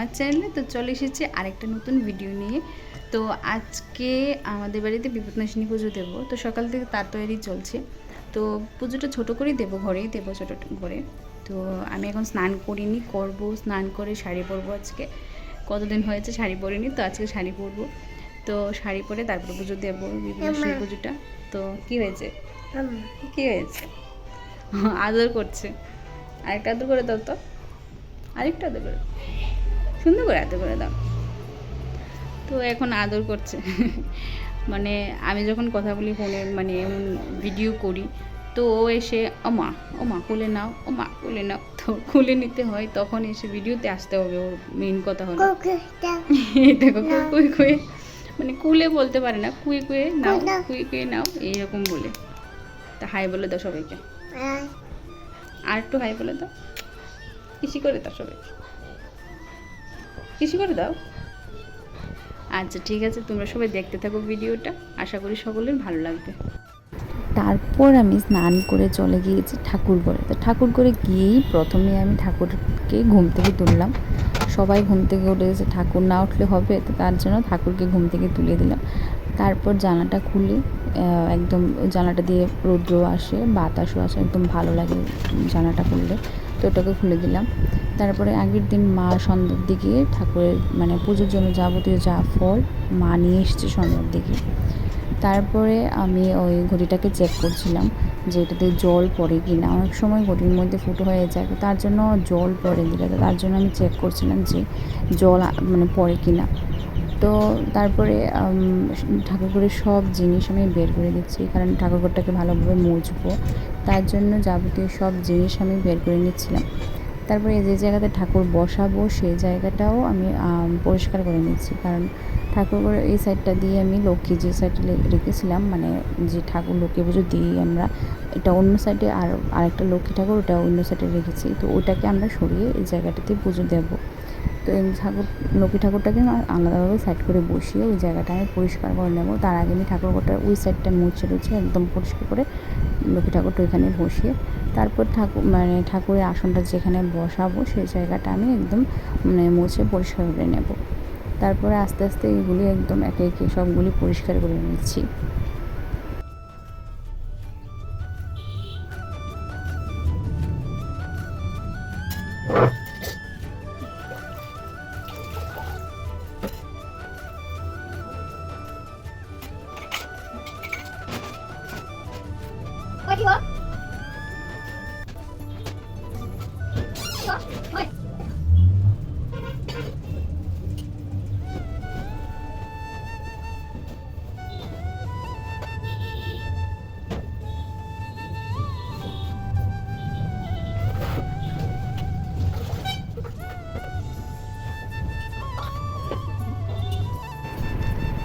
আমার চ্যানেলে তো চলে এসেছে আরেকটা নতুন ভিডিও নিয়ে। তো আজকে আমাদের বাড়িতে বিপদনাশিনী পুজো দেবো। তো সকাল থেকে তার তৈরি চলছে। তো পুজোটা ছোট করেই দেবো ঘরেই দেবো ছোটো করে। তো আমি এখন স্নান করিনি করব স্নান করে শাড়ি পরবো আজকে। কতদিন হয়েছে শাড়ি পরিনি তো আজকে শাড়ি পরবো। তো শাড়ি পরে তারপরে পুজো দেবো বিপদনাশিনী পুজোটা। তো কি হয়েছে? কি হয়েছে? আদর করছে। আরেকটা আদর করে দাও তো। আরেকটা আদর করে। সুন্দর করে আদর করে দাও। তো এখন আদর করছে। মানে আমি যখন কথা বলি ফোনে মানে এমন ভিডিও করি তো ও এসে ও মা ও মা খুলে নাও ও মা খুলে নাও। তো খুলে নিতে হয় তখন এসে ভিডিওতে আসতে হবে ওর মেইন কথা হলো। দেখো কুই কুয়ে মানে কুলে বলতে পারে না কুই কুয়ে নাও কুই কুয়ে নাও এইরকম বলে। তা হাই বলে দাও সবাইকে। আর একটু হাই বলে দাও। কিসি করে দাও সবাইকে। কিসি করে দাও। আচ্ছা ঠিক আছে তোমরা সবাই দেখতে থাকো ভিডিওটা। আশা করি সকলের ভালো লাগবে। তারপর আমি স্নান করে চলে গিয়েছি ঠাকুর ঘরে। তো ঠাকুর ঘরে গিয়েই প্রথমে আমি ঠাকুরকে ঘুম থেকে তুললাম। সবাই ঘুম থেকে উঠে গেছে ঠাকুর না উঠলে হবে তো তার জন্য ঠাকুরকে ঘুম থেকে তুলে দিলাম। তারপর জানাটা খুলে একদম জানাটা দিয়ে রৌদ্র আসে বাতাসও আসে একদম ভালো লাগে জানাটা খুললে। তো ওটাকে খুলে দিলাম। তারপরে আগের দিন মা সন্ধ্যার দিকে ঠাকুরের মানে পুজোর জন্য যাবতীয় যা ফল মা নিয়ে এসছে সন্ধ্যার দিকে। তারপরে আমি ওই ঘড়িটাকে চেক করছিলাম যে এটাতে জল পড়ে কি না অনেক সময় ঘড়ির মধ্যে ফুটো হয়ে যায় তার জন্য জল পড়ে দিলে তার জন্য আমি চেক করছিলাম যে জল মানে পড়ে কি না তো তারপরে ঠাকুরঘরের সব জিনিস আমি বের করে দিচ্ছি, কারণ ঠাকুরঘরটাকে ভালোভাবে মুছবো। তার জন্য যাবতীয় সব জিনিস আমি বের করে নিচ্ছিলাম। তারপরে যে জায়গাতে ঠাকুর বসাবো, সেই জায়গাটাও আমি পরিষ্কার করে নিচ্ছি। কারণ ঠাকুরঘরের এই সাইডটা দিয়ে আমি লক্ষ্মী যে সাইডে রেখেছিলাম মানে যে ঠাকুর, লক্ষ্মী পুজো দিই আমরা, এটা অন্য সাইডে আর আরেকটা লক্ষ্মী ঠাকুর, ওটা অন্য সাইডে রেখেছি। তো ওটাকে আমরা সরিয়ে এই জায়গাটাতে পুজো দেবো। তো এই ঠাকুর লক্ষ্মী ঠাকুরটাকে আলাদাভাবে সাইড করে বসিয়ে ওই জায়গাটা আমি পরিষ্কার করে নেব। তার আগে আমি ঠাকুরঘরটার ওই সাইডটা মুছে টুছে একদম পরিষ্কার করে লক্ষ্মী ঠাকুরটা ওইখানে বসিয়ে তারপর ঠাকুর মানে ঠাকুরের আসনটা যেখানে বসাবো সেই জায়গাটা আমি একদম মানে মুছে পরিষ্কার করে নেব। তারপরে আস্তে আস্তে এগুলি একদম একে একে সবগুলি পরিষ্কার করে নিচ্ছি।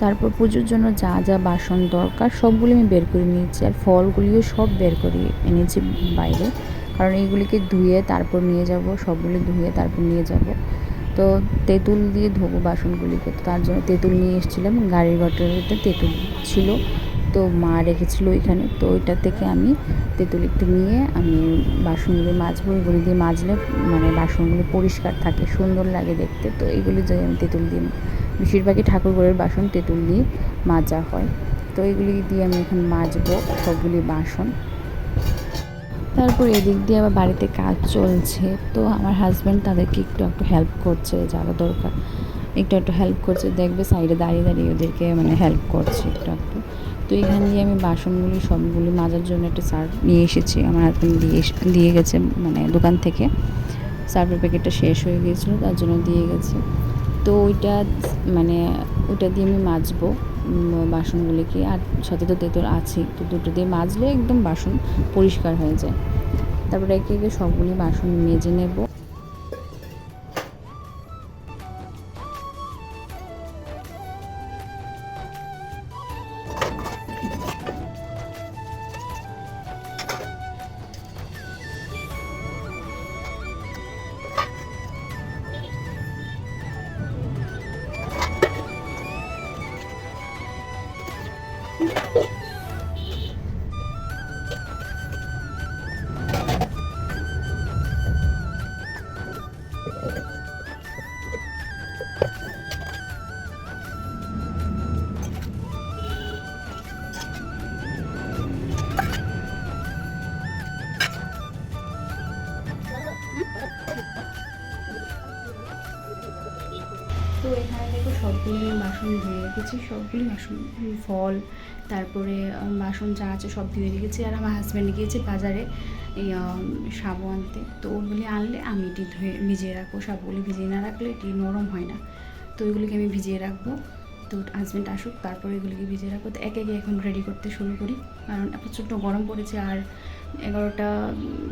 তারপর পুজোর জন্য যা যা বাসন দরকার সবগুলি আমি বের করে নিয়েছি আর ফলগুলিও সব বের করে এনেছি বাইরে। কারণ এইগুলিকে ধুয়ে তারপর নিয়ে যাব, সবগুলি ধুয়ে তারপর নিয়ে যাব। তো তেঁতুল দিয়ে ধোবো বাসনগুলিকে। তো তার জন্য তেঁতুল নিয়ে এসেছিলাম, গাড়ির ঘটনাতে তেঁতুল ছিল। তো মা রেখেছিল ওইখানে। তো ওইটা থেকে আমি তেঁতুল একটু নিয়ে আমি বাসনগুলো মাজবো, এগুলি দিয়ে মাজলে মানে বাসনগুলো পরিষ্কার থাকে, সুন্দর লাগে দেখতে। তো এইগুলি দিয়ে আমি তেঁতুল দিয়ে বেশিরভাগই ঠাকুরঘরের বাসন, তেঁতুল দিয়ে মাজা হয়। তো এগুলি দিয়ে আমি এখন মাজবো সবগুলি বাসন। তারপর এদিক দিয়ে আবার বাড়িতে কাজ চলছে। তো আমার হাজব্যান্ড তাদেরকে একটু একটু হেল্প করছে যারা দরকার। একটু একটু হেল্প করছে। দেখবে সাইডে দাঁড়িয়ে দাঁড়িয়ে ওদেরকে মানে হেল্প করছে একটু একটু। তো এখান দিয়ে আমি বাসনগুলি সবগুলি মাজার জন্য একটা সার্ফ নিয়ে এসেছি। আমার হাজব্যান্ড দিয়ে দিয়ে গেছে মানে দোকান থেকে। সার্ফের প্যাকেটটা শেষ হয়ে গিয়েছিল, তার জন্য দিয়ে গেছে। তো ওইটা মানে ওইটা দিয়ে আমি মাজবো বাসনগুলিকে। আর সাথে তো তেঁতুল আছে তো দুটো দিয়ে মাজলে একদম বাসন পরিষ্কার হয়ে যায়। তারপরে একে একে সবগুলি বাসন মেজে নেব। বাসন ধুয়ে রেখেছি, সবগুলি বাসন ফল, তারপরে বাসন যা আছে সব ধুয়ে রেখেছি। আর আমার হাজব্যান্ড গিয়েছে বাজারে সাবু আনতে। তো ওগুলি আনলে আমি এটি ধুয়ে ভিজিয়ে রাখব। সাবুগুলি ভিজিয়ে না রাখলে এটি নরম হয় না। তো ওইগুলিকে আমি ভিজিয়ে রাখব। তো হাজব্যান্ড আসুক, তারপরে এগুলিকে ভিজিয়ে রাখব। তো একে একে এখন রেডি করতে শুরু করি। কারণ প্রচণ্ড গরম পড়েছে আর এগারোটা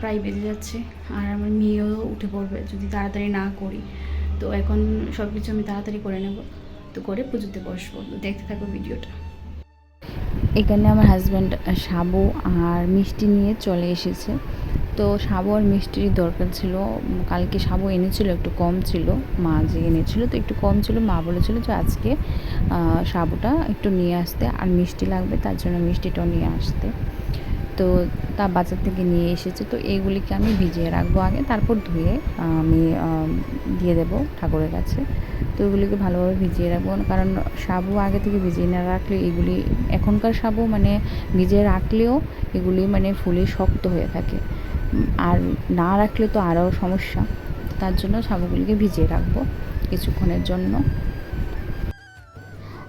প্রায় বেজে যাচ্ছে। আর আমার মেয়েও উঠে পড়বে যদি তাড়াতাড়ি না করি। তো এখন সব কিছু আমি তাড়াতাড়ি করে নেব। করে পুজোতে বসবো। দেখতে থাকো ভিডিওটা। এখানে আমার হাজব্যান্ড সাবু আর মিষ্টি নিয়ে চলে এসেছে। তো সাবু আর মিষ্টির দরকার ছিল। কালকে সাবু এনেছিল, একটু কম ছিল। মা যে এনেছিল, তো একটু কম ছিল। মা বলেছিল যে আজকে সাবুটা একটু নিয়ে আসতে। আর মিষ্টি লাগবে, তার জন্য মিষ্টিটাও নিয়ে আসতে। তো তা বাজার থেকে নিয়ে এসেছে। তো এইগুলিকে আমি ভিজিয়ে রাখব আগে, তারপর ধুয়ে আমি দিয়ে দেবো ঠাকুরের কাছে। তো এগুলিকে ভালোভাবে ভিজিয়ে রাখব। কারণ সাবু আগে থেকে ভিজিয়ে না রাখলে এগুলি, এখনকার সাবু মানে ভিজিয়ে রাখলেও এগুলি মানে ফুলে শক্ত হয়ে থাকে। আর না রাখলে তো আরও সমস্যা। তার জন্য সাবুগুলিকে ভিজিয়ে রাখব কিছুক্ষণের জন্য।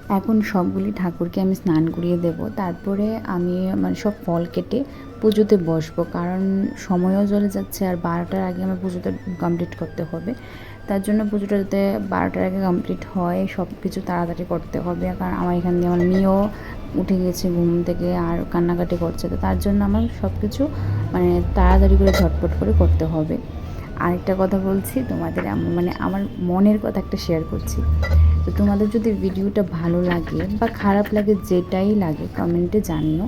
এখন সবগুলি ঠাকুরকে আমি স্নান করিয়ে দেব। তারপরে আমি মানে সব ফল কেটে পুজোতে বসবো। কারণ সময়ও চলে যাচ্ছে আর বারোটার আগে আমার পুজোটা কমপ্লিট করতে হবে। তার জন্য পুজোটা যাতে বারোটার আগে কমপ্লিট হয় সব কিছু তাড়াতাড়ি করতে হবে। কারণ আমার এখান দিয়ে আমার মেয়েও উঠে গেছে ঘুম থেকে আর কান্নাকাটি করছে। তো তার জন্য আমার সব কিছু মানে তাড়াতাড়ি করে ঝটপট করে করতে হবে। আরেকটা কথা বলছি, তোমাদের মানে আমার মনের কথা একটা শেয়ার করছি। তো তোমাদের যদি ভিডিওটা ভালো লাগে বা খারাপ লাগে, যেটাই লাগে কমেন্টে জানিও।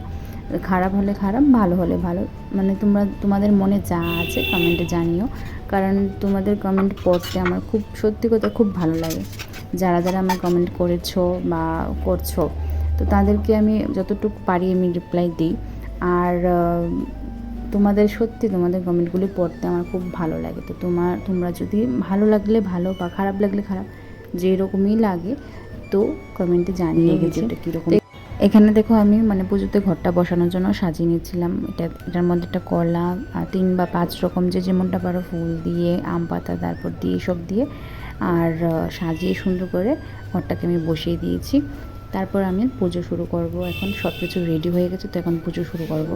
খারাপ হলে খারাপ, ভালো হলে ভালো। মানে তোমরা, তোমাদের মনে যা আছে কমেন্টে জানিও। কারণ তোমাদের কমেন্ট পড়তে আমার খুব, সত্যি কথা খুব ভালো লাগে। যারা যারা আমার কমেন্ট করেছ বা করছ, তো তাদেরকে আমি যতটুকু পারি আমি রিপ্লাই দিই। আর তোমাদের সত্যি তোমাদের কমেন্টগুলি পড়তে আমার খুব ভালো লাগে। তো তোমার তোমরা যদি ভালো লাগলে ভালো বা খারাপ লাগলে খারাপ যেরকমই লাগে তো কমেন্টে জানিয়ে ভিডিওটা কীরকম? এখানে দেখো আমি মানে পুজোতে ঘরটা বসানোর জন্য সাজিয়ে নিয়েছিলাম। এটা এটার মধ্যে একটা কলা আর তিন বা পাঁচ রকম যে যেমনটা পারো ফুল দিয়ে আম পাতা তারপর দিয়ে সব দিয়ে আর সাজিয়ে সুন্দর করে ঘরটাকে আমি বসিয়ে দিয়েছি। তারপর আমি পুজো শুরু করব। এখন সব কিছু রেডি হয়ে গেছে তো এখন পুজো শুরু করব।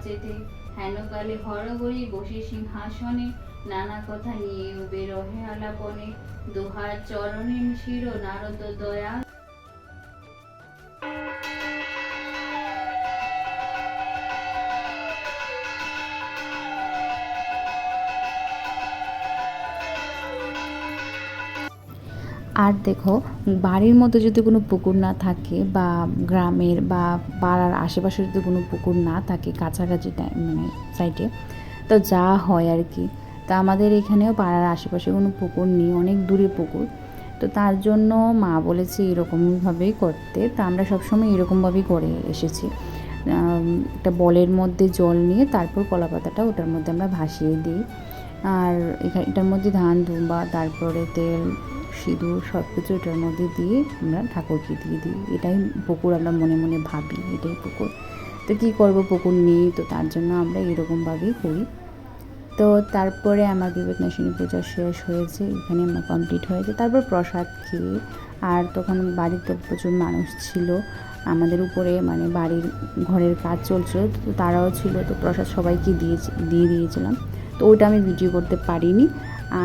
মাচেতে হেনকালে হরগরি বসে সিংহাসনে নানা কথা নিয়ে উবে রহে আলাপনে দোহার চরণে শির নারদ দয়া আর দেখো, বাড়ির মধ্যে যদি কোনো পুকুর না থাকে বা গ্রামের বা পাড়ার আশেপাশে যদি কোনো পুকুর না থাকে কাছাকাছি মানে সাইডে তো যা হয় আর কি। তা আমাদের এখানেও পাড়ার আশেপাশে কোনো পুকুর নেই, অনেক দূরে পুকুর। তো তার জন্য মা বলেছে এরকমভাবেই করতে। তা আমরা সবসময় এরকমভাবেই করে এসেছি। একটা বলের মধ্যে জল নিয়ে তারপর কলা পাতাটা ওটার মধ্যে আমরা ভাসিয়ে দিই। আর এটার মধ্যে ধান দুম্বা তারপরে তেল সিঁদুর সব কিছু এটার মধ্যে দিয়ে আমরা ঠাকুরকে দিয়ে দিই। এটাই পুকুর আমরা মনে মনে ভাবি, এটাই পুকুর। তো কী করব? পুকুর নেই, তো তার জন্য আমরা এরকমভাবেই করি। তো তারপরে আমার বিবেকনাশিনী পূজা শেষ হয়েছে, এখানে আমার কমপ্লিট হয়েছে তারপর প্রসাদ খেয়ে, আর তখন বাড়িতে প্রচুর মানুষ ছিল। আমাদের উপরে মানে বাড়ির ঘরের কাজ চলছিল, তো তারাও ছিল, তো প্রসাদ সবাইকে দিয়েছি, দিয়ে দিয়েছিলাম। তো ওইটা আমি ভিডিও করতে পারিনি।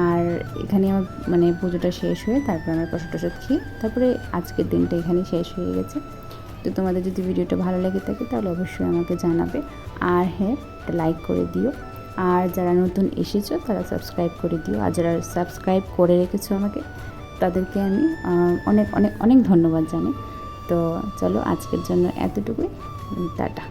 আর এখানে আমার মানে পুজোটা শেষ হয়ে তারপরে আমার প্রসাদ টসাদ খেয়ে, তারপরে আজকের দিনটা এখানে শেষ হয়ে গেছে। তো তোমাদের যদি ভিডিওটা ভালো লেগে থাকে তাহলে অবশ্যই আমাকে জানাবে। আর হ্যাঁ একটা লাইক করে দিও। আর যারা নতুন এসেছ তারা সাবস্ক্রাইব করে দিও। আর যারা সাবস্ক্রাইব করে রেখেছো আমাকে, তাদেরকে আমি অনেক অনেক অনেক ধন্যবাদ জানাই। তো চলো আজকের জন্য এতটুকুই। টাটা।